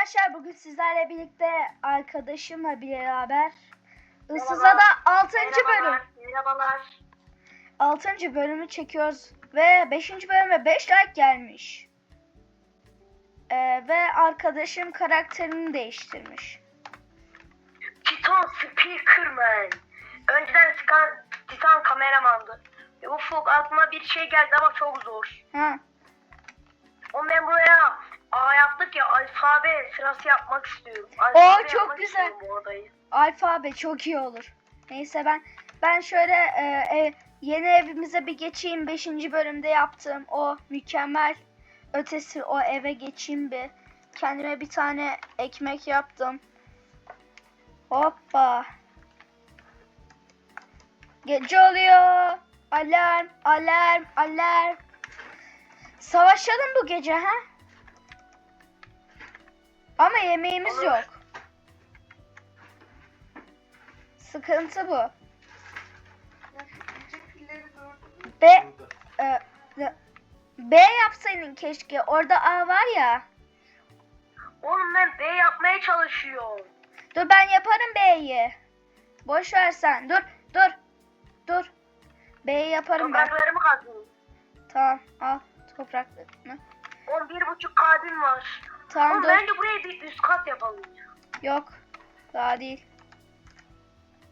arkadaşlar bugün sizlerle birlikte arkadaşımla beraber Issız'a da 6. bölüm Merhabalar. Merhabalar. 6. bölümü çekiyoruz ve 5. bölüme 5 like gelmiş. Ee, ve arkadaşım karakterini değiştirmiş. Titan Speakerman. Önceden çıkan Titan kameramandı. Ve Ufuk aklıma bir şey geldi ama çok zor. Ha, O ben buraya A yaptık ya alfabe sırası yapmak istiyorum. Oo, Alfabe çok yapmak güzel. istiyorum bu odayı. alfabe çok iyi olur. Neyse ben ben şöyle e, e, yeni evimize bir geçeyim. 5. bölümde yaptığım o mükemmel ötesi o eve geçeyim bir. Kendime bir tane ekmek yaptım. Hoppa. Gece oluyor. Alarm, alarm, alarm. Savaşalım bu gece ha? Ama yemeğimiz Olur. yok. Sıkıntı bu. B e, B yapsaydın keşke. Orada A var ya. Oğlum ben B yapmaya çalışıyorum. Dur ben yaparım B'yi. Boş ver sen. Dur, dur. Dur. B'yi yaparım ben. Topraklarımı kazıyorum. Tamam, al topraklarını. 11.5 kalbim var. Tamam Oğlum dur. bence buraya bir üst kat yapalım. Yok. Daha değil.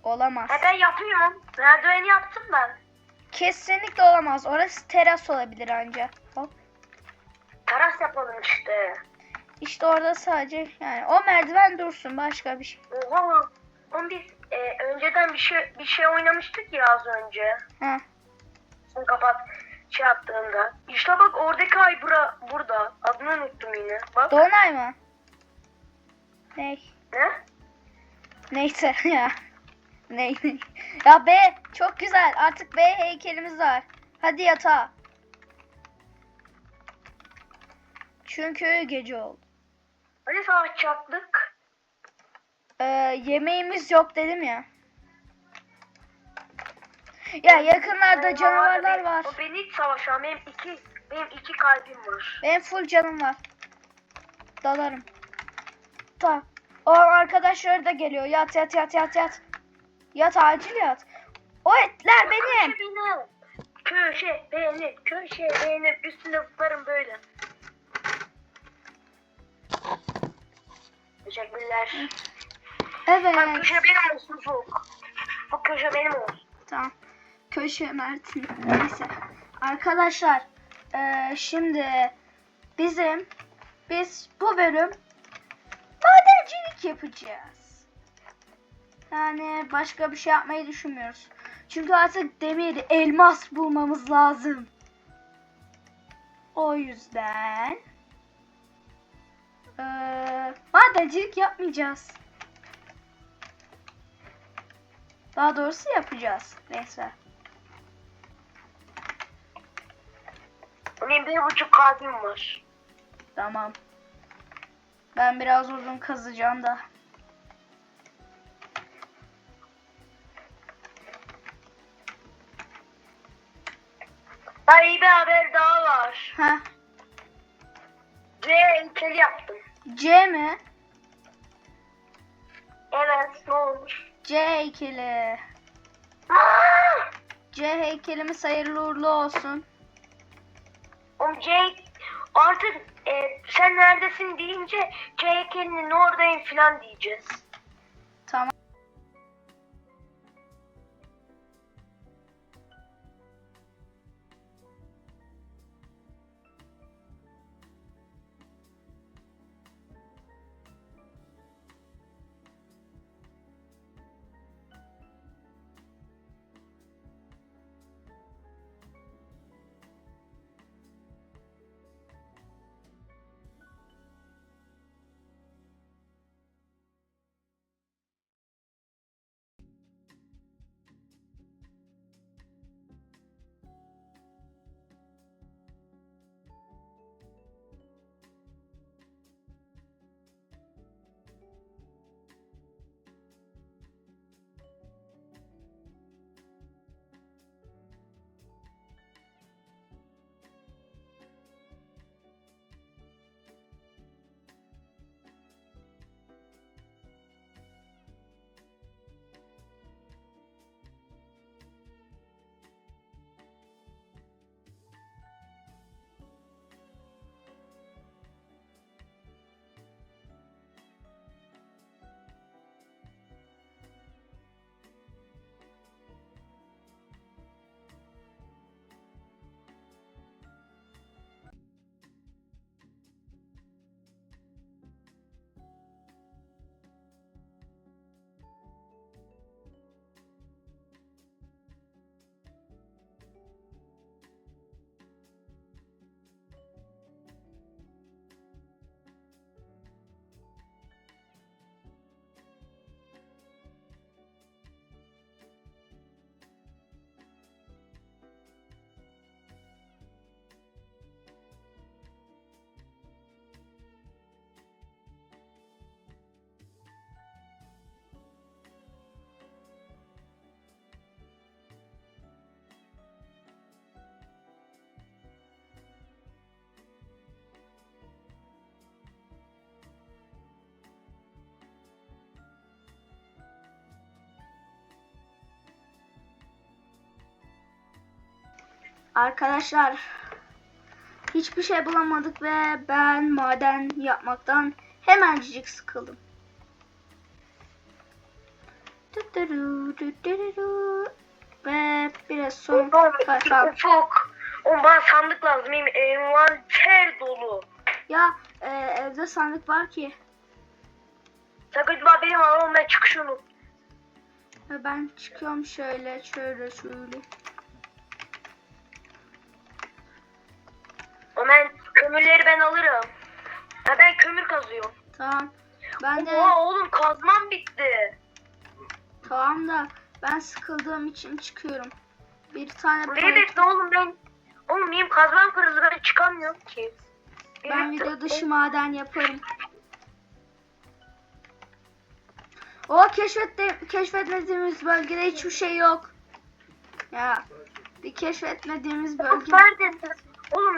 Olamaz. E ben yapıyorum. Merdiveni yaptım ben. Kesinlikle olamaz. Orası teras olabilir anca. Hop. Teras yapalım işte. İşte orada sadece yani o merdiven dursun başka bir şey. Oha. Oğlum biz e, önceden bir şey bir şey oynamıştık ya az önce. Ha. Sen kapat şey yaptığında. İşte bak oradaki ay bura, burada. Adını unuttum yine. Bak. Dolunay mı? Ne? ne? Neyse ya. Ne? ya B çok güzel. Artık B heykelimiz var. Hadi yatağa. Çünkü gece oldu. Hani savaşacaktık? Ee, yemeğimiz yok dedim ya. Ya yakınlarda canavarlar var. O beni hiç savaşan. Benim iki, benim iki kalbim var. Benim full canım var. Dalarım. Ta. O arkadaşları da geliyor. Yat yat yat yat yat. Yat acil yat. O etler benim. Köşe benim. Köşe benim. Köşe benim. Üstüne zıplarım böyle. Teşekkürler. Bak Evet. köşe benim olsun soğuk. Bak köşe benim olsun. Tamam. Köşe Mert'in. Neyse. Arkadaşlar. eee, şimdi bizim biz bu bölüm madencilik yapacağız. Yani başka bir şey yapmayı düşünmüyoruz. Çünkü artık demir, elmas bulmamız lazım. O yüzden eee madencilik yapmayacağız. Daha doğrusu yapacağız. Neyse. Benim bir buçuk kalbim var. Tamam. Ben biraz uzun kazacağım da. Daha iyi bir haber daha var. Ha, C heykeli yaptım. C mi? Evet ne olmuş? C heykeli. Aa! C heykelimiz hayırlı uğurlu olsun. C artık e, sen neredesin deyince heykelinin oradayım falan diyeceğiz. Arkadaşlar hiçbir şey bulamadık ve ben maden yapmaktan hemencik sıkıldım. Ve biraz son kaçan. Ufuk. Oğlum bana sandık lazım. Benim envanter dolu. Ya e, evde sandık var ki. Sakın bak benim alalım ben çıkışını. Ve ben çıkıyorum şöyle şöyle şöyle. Ben kömürleri ben alırım. Ha ben kömür kazıyorum. Tamam. Ben de Oha oğlum kazmam bitti. tamam da ben sıkıldığım için çıkıyorum. Bir tane Ne point- bekle oğlum ben. Oğlum benim kazmam kırıldı ben çıkamıyorum ki. Ben video dışı maden yaparım. O keşfette keşfetmediğimiz bölgede hiçbir şey yok. Ya bir keşfetmediğimiz bölge neredesin?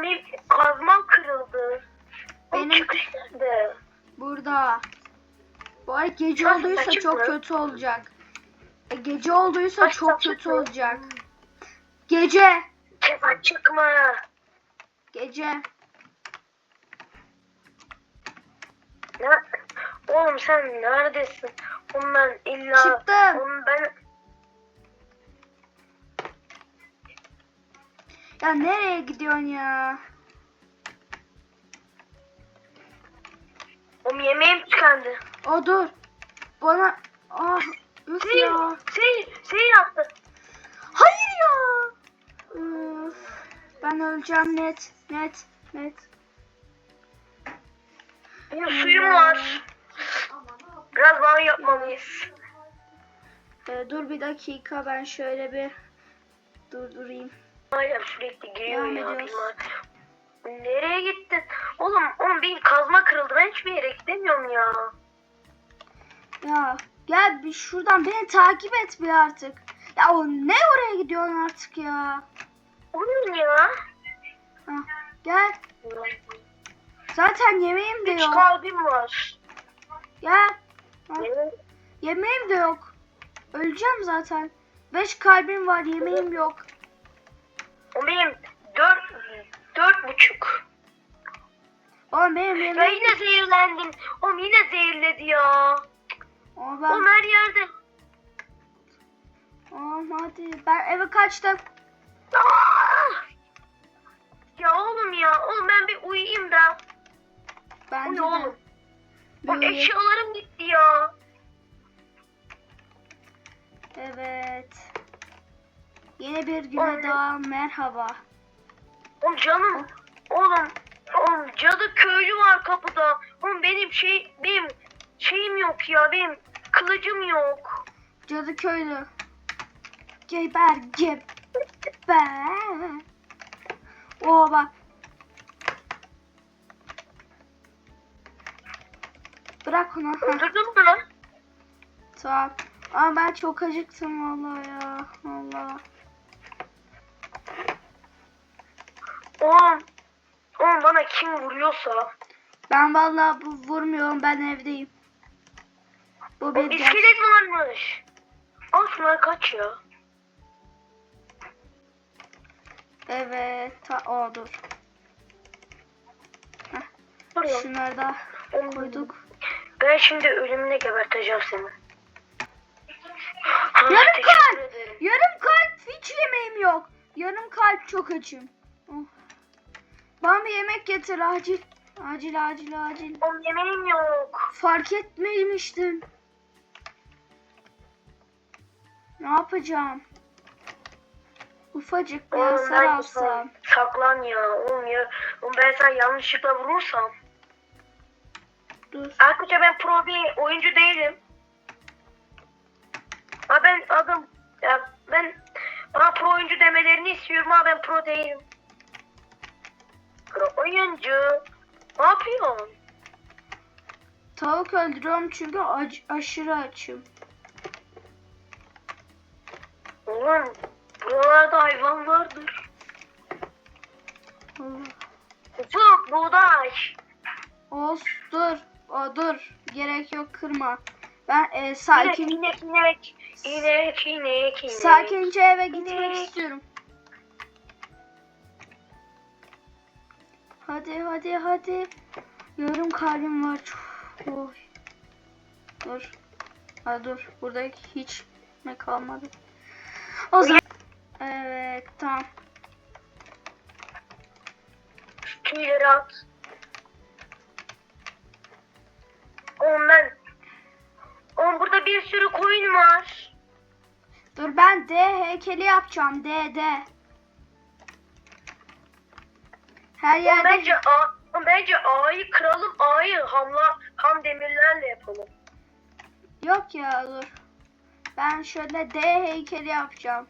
Benim kazmam kırıldı. Benim- çıkış nerede? burada. Bu ay gece Nasıl olduysa çok mı? kötü olacak. E, gece olduysa Nasıl çok kötü mı? olacak. Gece, Kesin çıkma. gece. Ne? Oğlum sen neredesin? Oğlum ben illa... Çıktım. Oğlum ben... Ya nereye gidiyorsun ya? Oğlum yemeğim tükendi. O dur. Bana ah üf Seyir, ya. seyir, seyir attı. Hayır ya. Üf. Ben öleceğim net. Net. Net. Benim suyum var. Biraz daha yapmalıyız. Ee, dur bir dakika ben şöyle bir durdurayım. Hala sürekli Devam ya. Nereye gittin? Oğlum, oğlum benim kazma kırıldı. Ben hiçbir yere gidemiyorum ya. Ya gel bir şuradan beni takip et bir artık. Ya o ne oraya gidiyorsun artık ya? Oğlum ya. Hah, gel. Zaten yemeğim de Üç yok. kalbim var. Gel. Ha, Evet. yemeğim de yok. Öleceğim zaten. Beş kalbim var yemeğim yok. O benim dört, dört buçuk. Oğlum benim Ya yemeğim... yine zehirlendim. Oğlum yine zehirledi ya. Oğlum Oğlum ben... her yerde. Oğlum hadi. Ben eve kaçtım. Aa! Ya oğlum ya. Oğlum ben bir uyuyayım da. Ne de. oğlum? Oğlum eşyalarım gitti ya. Evet. Yeni bir güne Oğlum- daha merhaba. Oğlum canım. Oğlum. Oğlum cadı köylü var kapıda. Oğlum benim şey benim şeyim yok ya. Benim kılıcım yok. Cadı köylü. Geber geber. Oo bak. Bırak onu. Öldürdün mü lan? tamam. Ama ben çok acıktım vallahi ya. Allah. Oğlum. Oğlum bana kim vuruyorsa. Ben vallahi bu vurmuyorum ben evdeyim. Bu bir iskelet varmış. Al şunları kaç ya. Evet. Ta o dur. Şunları da koyduk. Ben şimdi ölümüne geberteceğim seni. Ha, Yarım kalp. ederim. Yarım kalp hiç yemeğim yok. Yarım kalp çok açım. Oh. Bana bir yemek getir acil. Acil acil acil. Oğlum yemeğim yok. Fark etmemiştim. Ne yapacağım? Ufacık bir Oğlum hasar alsam. Saklan ya. Oğlum ya. Oğlum ben sana yanlışlıkla vurursam. Dur. Arkadaşlar ben pro bir oyuncu değilim. Ha ben adım ya ben bana pro oyuncu demelerini istiyorum ama ben pro değilim. Oyuncu. Ne yapıyorsun? Tavuk öldürüyorum çünkü aşırı açım. Oğlum buralarda hayvan vardır. Ufuk buğday. Olsun dur. O dur. Gerek yok kırma. Ben e, sakin İnek inek inek inek inek. sakince eve gitmek İnek. istiyorum. Hadi hadi hadi. Yarım kalbim var. Çok- Oy. Dur. Ha dur. Burada hiç ne kalmadı. O zaman Evet tamam. Şu tüyleri at. Oğlum ben... Oğlum burada bir sürü koyun var. Dur ben D heykeli yapacağım. D D. Her yerde bence A, bence A'yı kıralım. A'yı hamla, ham demirlerle yapalım. yok ya dur. Ben şöyle D heykeli yapacağım.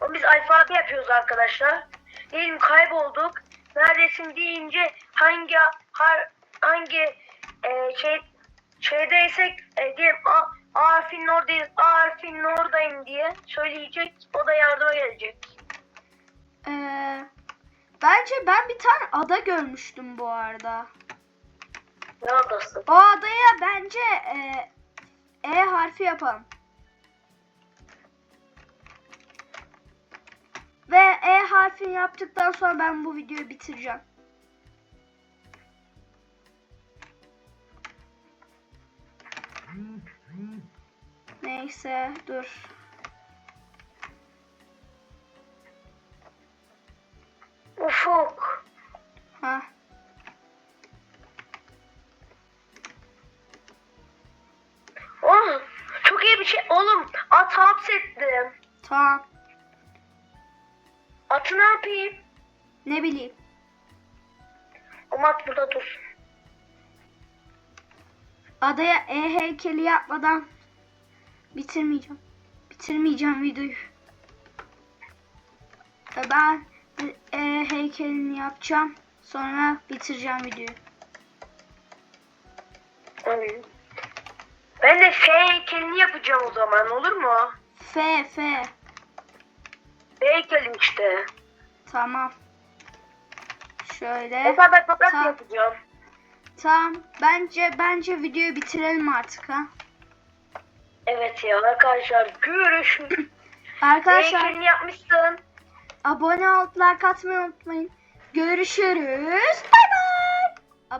Oğlum biz alfabe yapıyoruz arkadaşlar. Diyelim kaybolduk. Neredesin deyince hangi har, hangi e, şey şeydeysek e, diyelim A, A harfinin oradayız, A harfinin oradayım diye söyleyecek. O da yardıma gelecek. Ee, bence ben bir tane ada görmüştüm bu arada. Ne adası? O adaya bence e, E harfi yapalım. Ve E harfini yaptıktan sonra ben bu videoyu bitireceğim. Neyse dur. Ufuk. Ha. Oğlum çok iyi bir şey. Oğlum at hapsettim. Tamam. Atı ne yapayım? Ne bileyim. O at burada dursun. Adaya E heykeli yapmadan bitirmeyeceğim. Bitirmeyeceğim videoyu. Ben E heykelini yapacağım. Sonra bitireceğim videoyu. Ben de F heykelini yapacağım o zaman olur mu? F F. F heykelim işte. Tamam. Şöyle. Mesela ben toprak yapacağım. Tamam. Bence bence videoyu bitirelim artık ha. Evet ya arkadaşlar görüşürüz. Arkadaşlar Heykelini yapmışsın. Abone olup like atmayı unutmayın. Görüşürüz. Bay bay.